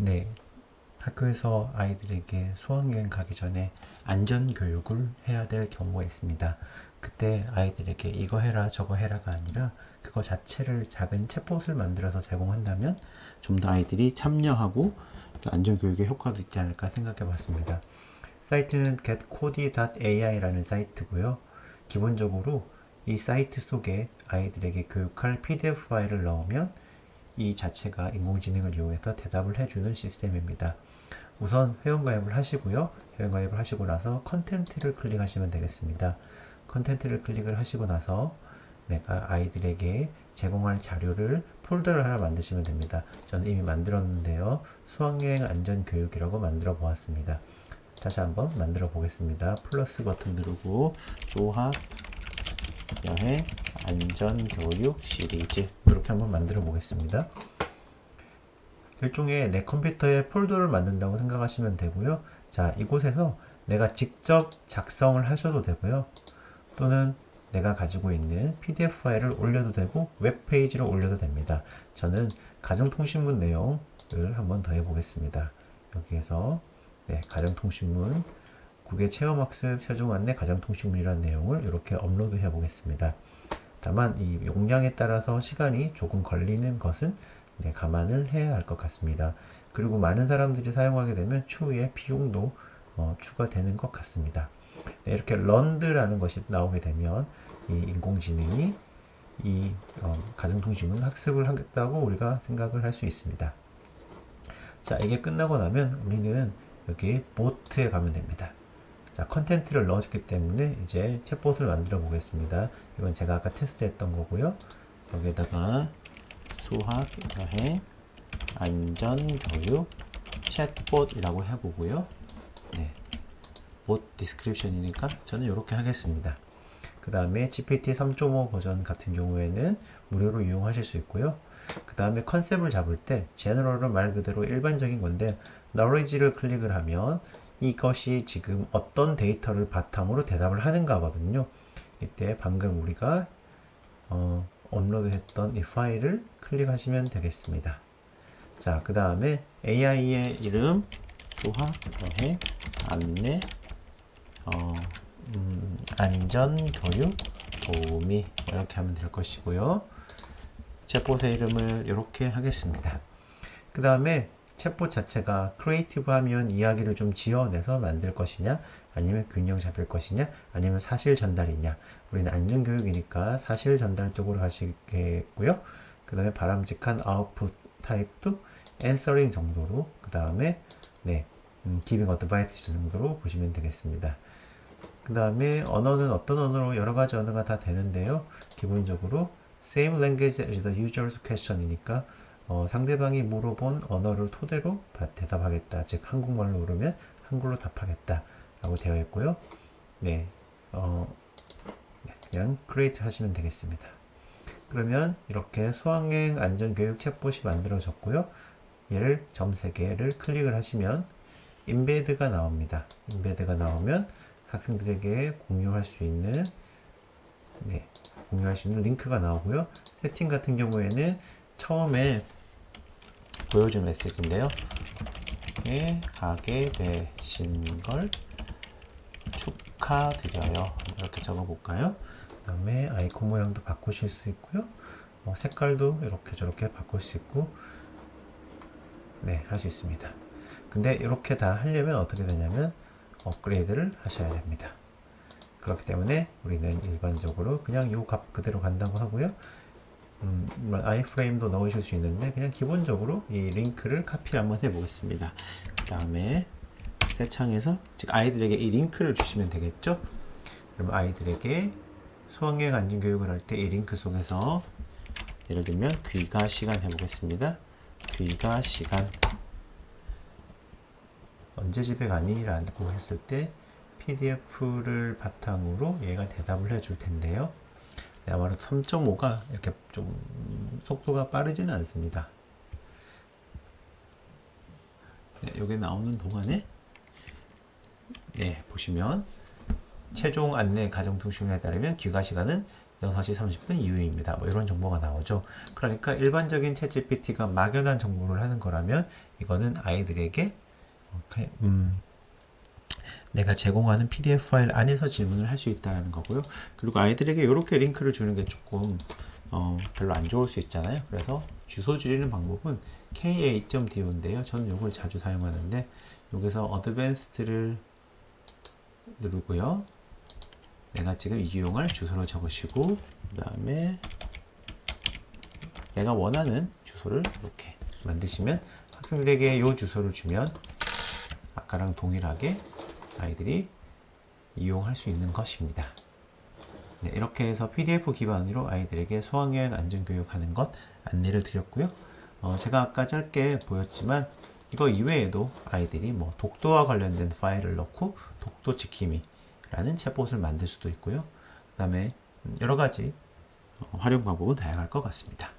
네. 학교에서 아이들에게 수학여행 가기 전에 안전교육을 해야 될 경우가 있습니다. 그때 아이들에게 이거 해라 저거 해라가 아니라 그거 자체를 작은 챗봇을 만들어서 제공한다면 좀 더 아이들이 참여하고 또 안전교육의 효과도 있지 않을까 생각해 봤습니다. 사이트는 getcody.ai라는 사이트고요. 기본적으로 이 사이트 속에 아이들에게 교육할 PDF 파일을 넣으면 이 자체가 인공지능을 이용해서 대답을 해주는 시스템입니다. 우선 회원가입을 하시고요. 회원가입을 하시고 나서 컨텐츠를 클릭하시면 되겠습니다. 컨텐츠를 클릭을 하시고 나서 내가 아이들에게 제공할 자료를 폴더를 하나 만드시면 됩니다. 저는 이미 만들었는데요. 수학여행 안전교육이라고 만들어 보았습니다. 다시 한번 만들어 보겠습니다. 플러스 버튼 누르고 수학 여행 안전교육 시리즈 이렇게 한번 만들어 보겠습니다. 일종의 내 컴퓨터에 폴더를 만든다고 생각하시면 되고요. 자, 이곳에서 내가 직접 작성을 하셔도 되고요. 또는 내가 가지고 있는 PDF 파일을 올려도 되고 웹페이지로 올려도 됩니다. 저는 가정통신문 내용을 한번 더 해보겠습니다. 여기에서 네, 가정통신문 국외 체험학습 최종 안내 가정통신문이라는 내용을 이렇게 업로드 해 보겠습니다. 다만 이 용량에 따라서 시간이 조금 걸리는 것은 네, 감안을 해야 할 것 같습니다. 그리고 많은 사람들이 사용하게 되면 추후에 비용도 어, 추가되는 것 같습니다. 네, 이렇게 런드라는 것이 나오게 되면 이 인공지능이 이 어, 가정통신문 학습을 하겠다고 우리가 생각을 할 수 있습니다. 자, 이게 끝나고 나면 우리는 여기 보트에 가면 됩니다. 자, 컨텐츠를 넣어줬기 때문에 이제 챗봇을 만들어 보겠습니다. 이건 제가 아까 테스트했던 거고요. 여기다가 수학 여행 안전 교육 챗봇이라고 해보고요. 네, 봇 디스크립션이니까 저는 이렇게 하겠습니다. 그 다음에 GPT 3.5 버전 같은 경우에는 무료로 이용하실 수 있고요. 그 다음에 컨셉을 잡을 때 제너럴은 말 그대로 일반적인 건데 knowledge를 클릭을 하면 이것이 지금 어떤 데이터를 바탕으로 대답을 하는가거든요. 이때 방금 우리가 어, 업로드했던 이 파일을 클릭하시면 되겠습니다. 자, 그 다음에 AI의 이름, 수학, 여행, 안내, 어, 음, 안전, 교육, 도우미 이렇게 하면 될 것이고요. 챗봇의 이름을 이렇게 하겠습니다. 그 다음에 챗봇 자체가 크리에이티브 하면 이야기를 좀 지어내서 만들 것이냐 아니면 균형 잡힐 것이냐 아니면 사실 전달이냐. 우리는 안전교육이니까 사실 전달 쪽으로 가시겠고요. 그 다음에 바람직한 아웃풋 타입도 answering 정도로 그 다음에 네 음, giving advice 정도로 보시면 되겠습니다. 그 다음에 언어는 어떤 언어로 여러 가지 언어가 다 되는데요. 기본적으로 same language as the user's question이니까 어, 상대방이 물어본 언어를 토대로 바- 대답하겠다. 즉 한국말로 물으면 한글로 답하겠다. 라고 되어 있고요. 네, 어, 네, 그냥 create 하시면 되겠습니다. 그러면 이렇게 수학여행 안전교육 챗봇이 만들어졌고요. 얘를 점 3개를 클릭을 하시면 인베드가 나옵니다. 인베드가 나오면 학생들에게 공유할 수 있는 네, 공유할 수 있는 링크가 나오고요. 세팅 같은 경우에는 처음에 보여준 메시지인데요. 예, 가게 되신 걸 축하드려요. 이렇게 적어볼까요? 그 다음에 아이콘 모양도 바꾸실 수 있고요. 어, 색깔도 이렇게 저렇게 바꿀 수 있고, 네, 할 수 있습니다. 근데 이렇게 다 하려면 어떻게 되냐면 업그레이드를 하셔야 됩니다. 그렇기 때문에 우리는 일반적으로 그냥 요 값 그대로 간다고 하고요. 음, 뭐 아이프레임도 넣으실 수 있는데 그냥 기본적으로 이 링크를 카피를 한번 해보겠습니다. 그 다음에 새 창에서 즉 아이들에게 이 링크를 주시면 되겠죠. 그럼 아이들에게 수학여행 안전 교육을 할 때 이 링크 속에서 예를 들면 귀가 시간 해보겠습니다. 귀가 시간 언제 집에 가니? 라고 했을 때 PDF를 바탕으로 얘가 대답을 해줄 텐데요. 네, 아마도 3.5가 이렇게 좀 속도가 빠르지는 않습니다. 네, 여기 나오는 동안에 네, 보시면 최종 안내 가정통신에 따르면 귀가 시간은 6시 30분 이후입니다. 뭐 이런 정보가 나오죠. 그러니까 일반적인 챗 GPT가 막연한 정보를 하는 거라면 이거는 아이들에게 이렇게, 음, 내가 제공하는 PDF 파일 안에서 질문을 할 수 있다는 거고요. 그리고 아이들에게 이렇게 링크를 주는 게 조금 어, 별로 안 좋을 수 있잖아요. 그래서 주소 줄이는 방법은 ka.do인데요. 저는 이걸 자주 사용하는데 여기서 advanced를 누르고요. 내가 지금 이용할 주소를 적으시고 그 다음에 내가 원하는 주소를 이렇게 만드시면 학생들에게 이 주소를 주면 아까랑 동일하게 아이들이 이용할 수 있는 것입니다. 네, 이렇게 해서 PDF 기반으로 아이들에게 수학여행 안전교육하는 것 안내를 드렸고요. 어, 제가 아까 짧게 보였지만 이거 이외에도 아이들이 뭐 독도와 관련된 파일을 넣고 독도 지킴이라는 챗봇을 만들 수도 있고요. 그 다음에 여러 가지 어, 활용 방법은 다양할 것 같습니다.